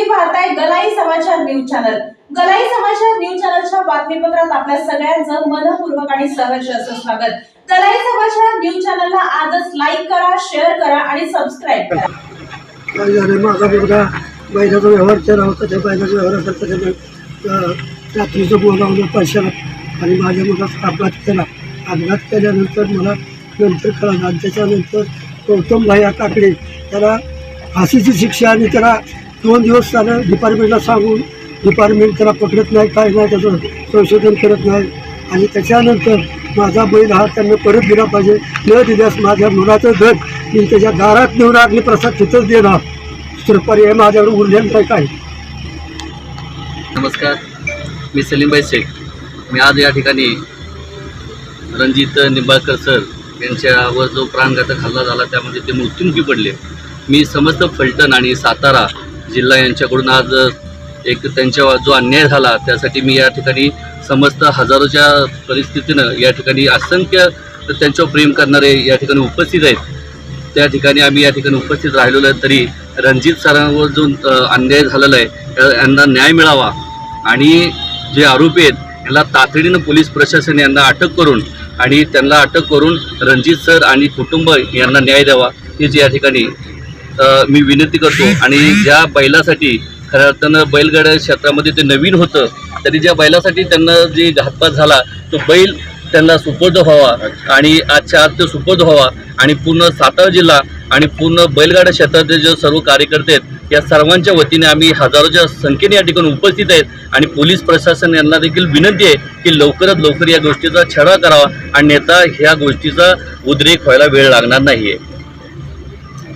तुम्ही पाहताय गलाई समाचार न्यूज चॅनल. गलाई समाचार न्यूज चॅनलच्या बातमीपत्रात आपल्या सगळ्यांचं मनपूर्वक आणि सहर्ष असं स्वागत. गलाई समाचार न्यूज चॅनलला आजच लाईक करा शेअर करा आणि सबस्क्राईब करा. काय झालं माझा मुलगा बैलाचा व्यवहार केला होता. त्या बैलाच्या व्यवहार त्यानं रात्रीचं बोलावलं पैशाला आणि माझ्या मुलाचा अपघात केला. अपघात केल्यानंतर मला नंतर कळालं. आणि त्याच्यानंतर गौतम भाई काकडे त्याला फाशीची शिक्षा आणि त्याला दोन दिवस झालं डिपार्टमेंटला सांगून डिपार्टमेंट त्याला पकडत नाही काय नाही त्याचं संशोधन करत नाही. आणि त्याच्यानंतर माझा बैल हा त्यांना परत दिला पाहिजे. न दिल्यास माझ्या मुलाचं घर मी त्याच्या दारात नेऊन प्रसाद तिथंच देणार. तर पर्याय माझ्यावर उरलेलं नाही काय? नमस्कार. मी सलीमबाई शेख. मी आज या ठिकाणी रणजित निंबाळकर सर यांच्यावर जो प्राणघातक हल्ला झाला त्यामध्ये ते मृत्युमुखी पडले. मी समस्त फलटण आणि सातारा जिल्हा यांच्याकडून आज एक त्यांच्या जो अन्याय झाला त्यासाठी मी या ठिकाणी समस्त हजारोच्या परिस्थितीनं या ठिकाणी असंख्य त्यांच्यावर प्रेम करणारे या ठिकाणी उपस्थित आहेत. त्या ठिकाणी आम्ही या ठिकाणी उपस्थित राहिलेलो आहे तरी रणजित सरांवर जो अन्याय झालेला आहे यांना न्याय मिळावा. आणि जे आरोपी आहेत यांना तातडीनं पोलीस प्रशासन यांना अटक करून आणि त्यांना अटक करून रणजित सर आणि कुटुंब यांना न्याय द्यावा हीच या ठिकाणी मी विनंती करतो. आणि ज्या बैलासाठी खऱ्या अर्थानं बैलगाड्या क्षेत्रामध्ये ते नवीन होतं तरी ज्या बैलासाठी त्यांना जे घातपात झाला तो बैल त्यांना सुपूर्द व्हावा आणि आजच्या आज तो सुपूर्द व्हावा आणि पूर्ण सातारा जिल्हा आणि पूर्ण बैलगाड्या क्षेत्रातले जे सर्व कार्यकर्ते आहेत या सर्वांच्या वतीने आम्ही हजारोच्या संख्येने या ठिकाणी उपस्थित आहेत आणि पोलीस प्रशासन यांना देखील विनंती आहे की लवकरात लवकर या गोष्टीचा छडा करावा आणि नेता ह्या गोष्टीचा उद्रेक व्हायला वेळ लागणार नाहीये.